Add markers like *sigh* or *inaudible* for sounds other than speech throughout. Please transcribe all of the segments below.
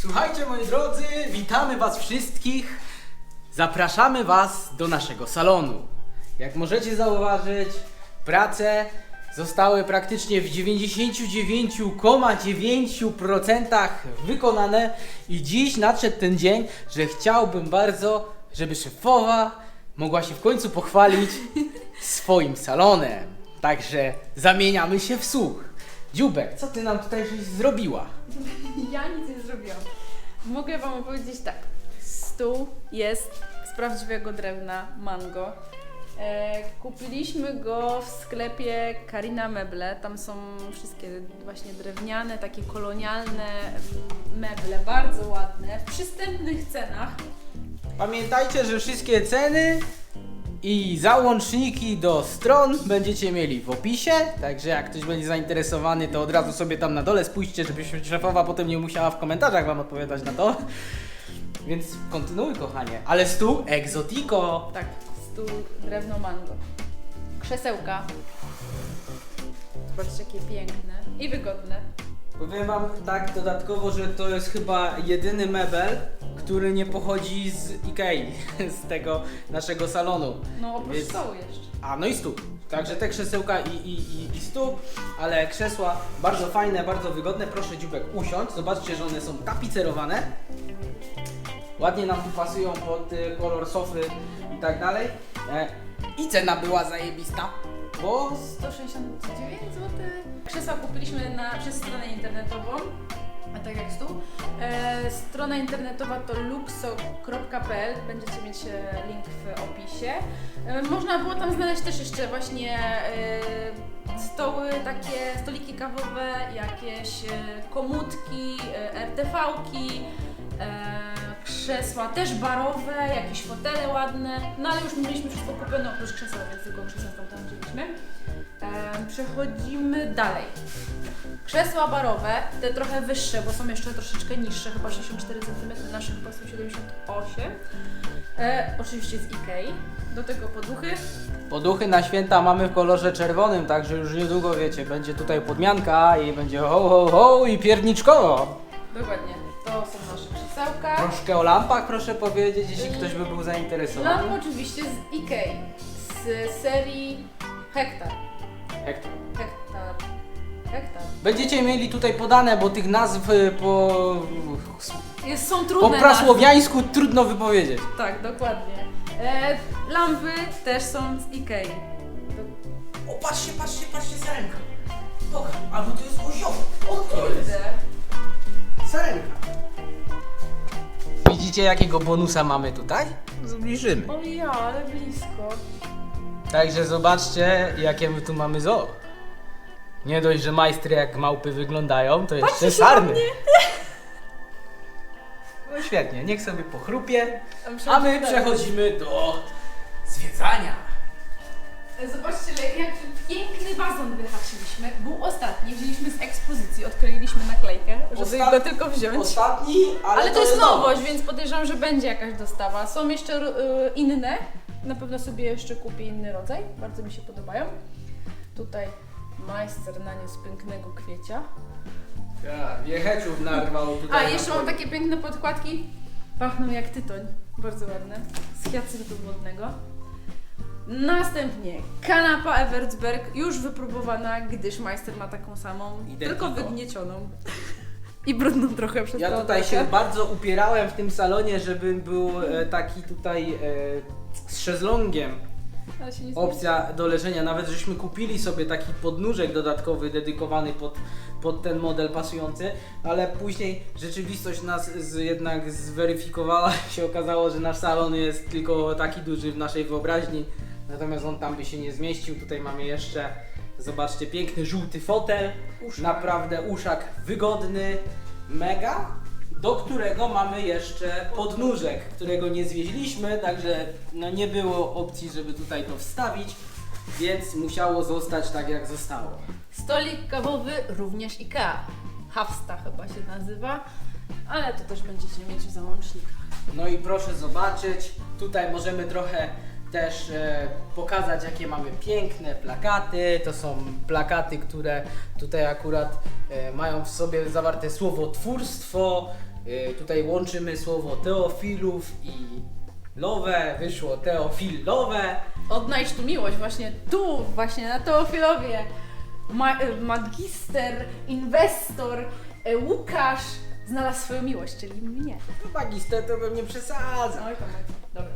Słuchajcie moi drodzy, witamy was wszystkich. Zapraszamy was do naszego salonu. Jak możecie zauważyć, prace zostały praktycznie w 99,9% wykonane i dziś nadszedł ten dzień, że chciałbym bardzo, żeby szefowa mogła się w końcu pochwalić swoim salonem. Także zamieniamy się w słuch. Dziubek, co ty nam tutaj żeś zrobiła? *laughs* Ja nic nie zrobiłam. Mogę Wam opowiedzieć tak. Stół jest z prawdziwego drewna mango. E, kupiliśmy go w sklepie Karina Meble. Tam są wszystkie właśnie drewniane, takie kolonialne meble, bardzo ładne, w przystępnych cenach. Pamiętajcie, że wszystkie ceny i załączniki do stron będziecie mieli w opisie, także jak ktoś będzie zainteresowany, to od razu sobie tam na dole spójrzcie, żeby szefowa potem nie musiała w komentarzach wam odpowiadać na to. Więc kontynuuj kochanie. Ale stół egzotiko. Tak, stół drewno mango. Krzesełka. Zobaczcie, jakie piękne i wygodne. Powiem wam tak dodatkowo, że to jest chyba jedyny mebel, który nie pochodzi z Ikei, *laughs* z tego naszego salonu. No oprócz Więc- stołu jeszcze. A, no i stół. Także te krzesełka i, i, i, i stół, ale krzesła bardzo fajne, bardzo wygodne. Proszę dziubek usiąść. Zobaczcie, że one są tapicerowane. Ładnie nam tu pasują pod y, kolor sofy i tak dalej. E, I cena była zajebista, bo 169 zł. Krzesła kupiliśmy na, przez stronę internetową, tak jak stół. E, strona internetowa to luxo.pl, będziecie mieć e, link w opisie. E, można było tam znaleźć też jeszcze właśnie e, stoły, takie stoliki kawowe, jakieś e, komutki, e, RTV-ki. E, krzesła też barowe, jakieś fotele ładne, no ale już mieliśmy wszystko kupione oprócz krzeseł, więc tylko krzesła tam, tam wzięliśmy. E, przechodzimy dalej. Krzesła barowe, te trochę wyższe, bo są jeszcze troszeczkę niższe, chyba 64 cm, nasze chyba są 78. E, oczywiście z Ikei. Do tego poduchy. poduchy na święta mamy w kolorze czerwonym, także już niedługo wiecie, będzie tutaj podmianka i będzie ho ho ho i pierniczkowo. Dokładnie, to są nasze krzesełka. Troszkę o lampach proszę powiedzieć, jeśli ktoś by był zainteresowany. Lampy oczywiście z Ikei, z serii Hektar. Hektor. Hektar. Hektar. Będziecie mieli tutaj podane, bo tych nazw y, po, Jest, są po trudne prasłowiańsku trudno wypowiedzieć. Tak, dokładnie. E, lampy też są z Ikei. O, patrzcie, patrzcie, patrzcie, sarenka. Pokaż, albo to jest ozioł. O, Kurde. sarenka. Widzicie, jakiego bonusa mamy tutaj? Zbliżymy. O ja, ale blisko. Także zobaczcie, jakie my tu mamy zoo. Nie dość, że majstry jak małpy wyglądają, to jeszcze na sarny. mnie. No świetnie, niech sobie pochrupie. A A my przechodzimy do zwiedzania. Zobaczcie, że jaki piękny wazon wyhaczyliśmy. Był ostatni, wzięliśmy z ekspozycji, odkleiliśmy naklejkę, żeby Ostat- go tylko wziąć. Ostatni, ale, Ale to jest nowość, więc podejrzewam, że będzie jakaś dostawa. Są jeszcze y, inne. Na pewno sobie jeszcze kupię inny rodzaj. Bardzo mi się podobają. Tutaj majster naniósł pięknego kwiecia. Ja, wiecheczów narwał tutaj. A, na jeszcze mam takie piękne podkładki. Pachną jak tytoń. Bardzo ładne. Z hiacyntu wodnego. Następnie kanapa Evertsberg, już wypróbowana, gdyż majster ma taką samą, Identico. tylko wygniecioną. I brudną trochę przez Ja tutaj się bardzo upierałem w tym salonie, żeby był e, taki tutaj e, z szezlongiem Ale się nie opcja do leżenia. Nawet żeśmy kupili sobie taki podnóżek dodatkowy dedykowany pod, pod ten model pasujący, ale później rzeczywistość nas z, jednak zweryfikowała *laughs* się okazało, że nasz salon jest tylko taki duży w naszej wyobraźni, natomiast on tam by się nie zmieścił. Tutaj mamy jeszcze, zobaczcie, piękny żółty fotel, naprawdę uszak wygodny, mega. Do którego mamy jeszcze podnóżek, którego nie zwieźliśmy, także no nie było opcji, żeby tutaj to wstawić, więc musiało zostać tak jak zostało. Stolik kawowy również IKEA. Hafsta chyba się nazywa, ale to też będziecie mieć w załącznikach. No i proszę zobaczyć, tutaj możemy trochę też e, pokazać jakie mamy piękne plakaty. To są plakaty, które tutaj akurat e, mają w sobie zawarte słowo twórstwo. Y, tutaj łączymy słowo teofilów i lowe, wyszło teofilowe. Odnajdź tu miłość, właśnie tu, właśnie na Teofilowie. Ma, e, magister, inwestor, e, Łukasz znalazł swoją miłość, czyli mnie. Magister to bym nie przesadzał. Oj, tam. Dobra.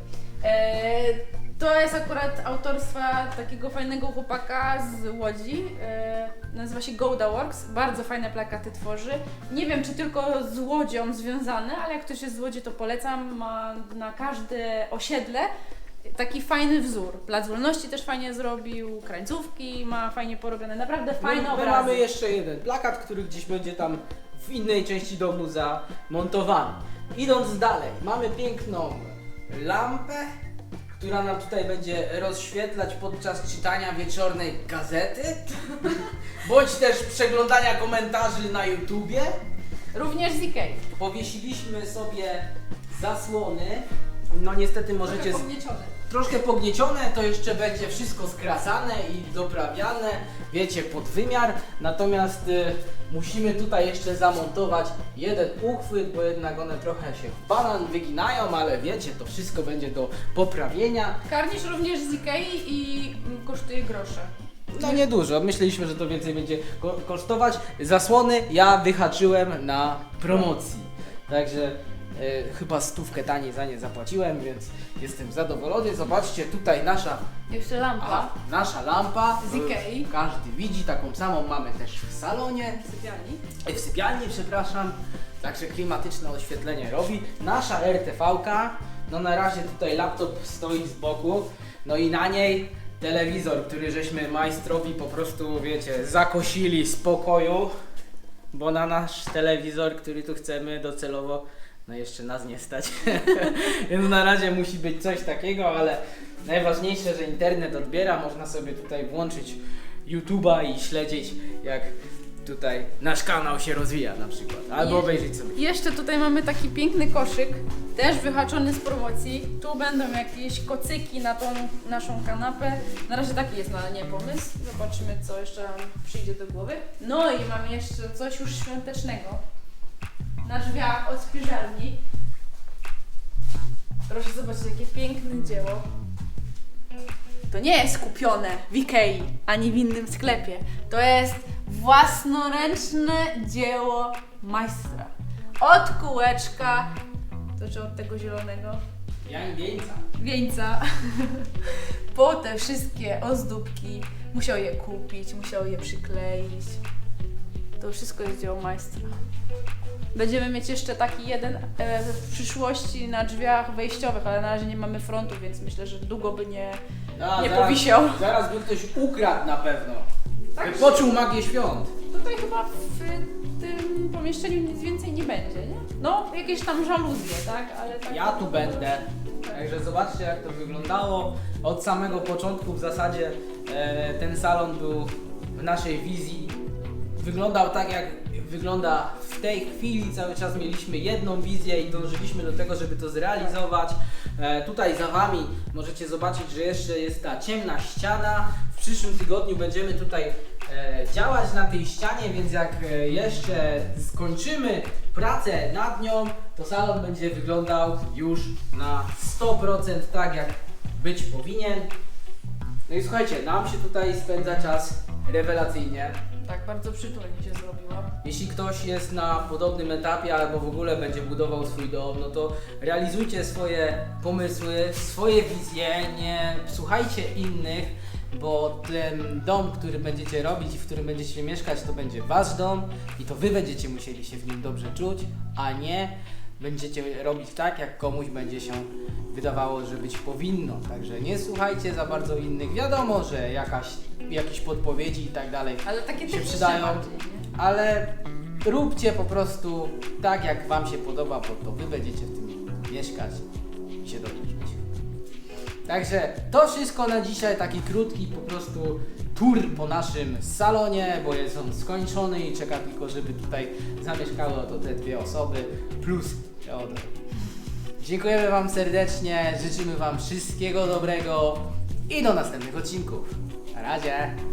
E, to jest akurat autorstwa takiego fajnego chłopaka z Łodzi. E, nazywa się Gouda Works. Bardzo fajne plakaty tworzy. Nie wiem, czy tylko z Łodzią związane, ale jak ktoś jest z Łodzi, to polecam. Ma na każde osiedle taki fajny wzór. Plac Wolności też fajnie zrobił, krańcówki ma fajnie porobione. Naprawdę fajne my, my obrazy. mamy jeszcze jeden plakat, który gdzieś będzie tam w innej części domu zamontowany. Idąc dalej, mamy piękną lampę, która nam tutaj będzie rozświetlać podczas czytania wieczornej gazety, *laughs* bądź też przeglądania komentarzy na YouTubie. Również z Ikei. Powiesiliśmy sobie zasłony. No niestety możecie... Trochę Z... Troszkę pogniecione, to jeszcze będzie wszystko skracane i doprawiane, wiecie, pod wymiar. Natomiast y, musimy tutaj jeszcze zamontować jeden uchwyt, bo jednak one trochę się w banan wyginają, ale wiecie, to wszystko będzie do poprawienia. Karnisz również z Ikei i mm, kosztuje grosze. No niedużo, myśleliśmy, że to więcej będzie ko- kosztować. Zasłony ja wyhaczyłem na promocji, także y, chyba stówkę taniej za nie zapłaciłem, więc jestem zadowolony. Zobaczcie, tutaj nasza Jeszcze lampa. A, nasza lampa. Z Ikei. Każdy widzi, taką samą mamy też w salonie, w sypialni. e, w sypialni, przepraszam. Także klimatyczne oświetlenie robi. Nasza RTV-ka, no na razie tutaj laptop stoi z boku, no i na niej telewizor, który żeśmy majstrowi po prostu, wiecie, zakosili z pokoju, bo na nasz telewizor, który tu chcemy docelowo, no jeszcze nas nie stać. *laughs* Więc na razie musi być coś takiego, ale najważniejsze, że internet odbiera, można sobie tutaj włączyć YouTube'a i śledzić jak tutaj nasz kanał się rozwija na przykład, albo obejrzeć sobie. Jeszcze tutaj mamy taki piękny koszyk, też wyhaczony z promocji. Tu będą jakieś kocyki na tą naszą kanapę. Na razie taki jest na nie pomysł. Zobaczymy, co jeszcze nam przyjdzie do głowy. No i mamy jeszcze coś już świątecznego. Na drzwiach od spiżarni. Proszę zobaczyć, jakie piękne dzieło. To nie jest kupione w Ikei ani w innym sklepie. To jest własnoręczne dzieło majstra. Od kółeczka, to czy od tego zielonego Jan Wieńca. wieńca, *laughs* po te wszystkie ozdóbki. Musiał je kupić, musiał je przykleić. To wszystko jest dzieło majstra. Będziemy mieć jeszcze taki jeden e, w przyszłości na drzwiach wejściowych, ale na razie nie mamy frontu, więc myślę, że długo by nie, A, nie zaraz- powisiał. Zaraz by ktoś ukradł na pewno. Tak, Poczuł magię świąt. Tutaj chyba w tym pomieszczeniu nic więcej nie będzie, nie? No, jakieś tam żaluzje, tak? Ale tak Ja tu będę. Także zobaczcie jak to wyglądało. Od samego początku w zasadzie e, ten salon był w naszej wizji. Wyglądał tak jak wygląda w tej chwili. Cały czas mieliśmy jedną wizję i dążyliśmy do tego, żeby to zrealizować. E, tutaj za Wami możecie zobaczyć, że jeszcze jest ta ciemna ściana. W przyszłym tygodniu będziemy tutaj e, działać na tej ścianie, więc jak e, jeszcze skończymy pracę nad nią, to salon będzie wyglądał już na 100% tak jak być powinien. No i słuchajcie, nam się tutaj spędza czas rewelacyjnie. Tak, bardzo przytulnie się zrobiło. Jeśli ktoś jest na podobnym etapie albo w ogóle będzie budował swój dom, no to realizujcie swoje pomysły, swoje wizje, nie słuchajcie innych, bo ten dom, który będziecie robić i w którym będziecie mieszkać, to będzie wasz dom i to wy będziecie musieli się w nim dobrze czuć, a nie będziecie robić tak, jak komuś będzie się wydawało, że być powinno. Także nie słuchajcie za bardzo innych. Wiadomo, że jakaś, jakieś podpowiedzi i tak dalej Ale takie się techniczne przydają, bardziej, nie? ale róbcie po prostu tak, jak Wam się podoba, bo to Wy będziecie w tym mieszkać i się dobrze czuć. Także to wszystko na dzisiaj, taki krótki po prostu tour po naszym salonie, bo jest on skończony i czeka tylko, żeby tutaj zamieszkały oto te dwie osoby plus Teodor. Dziękujemy Wam serdecznie, życzymy Wam wszystkiego dobrego i do następnych odcinków. Na razie!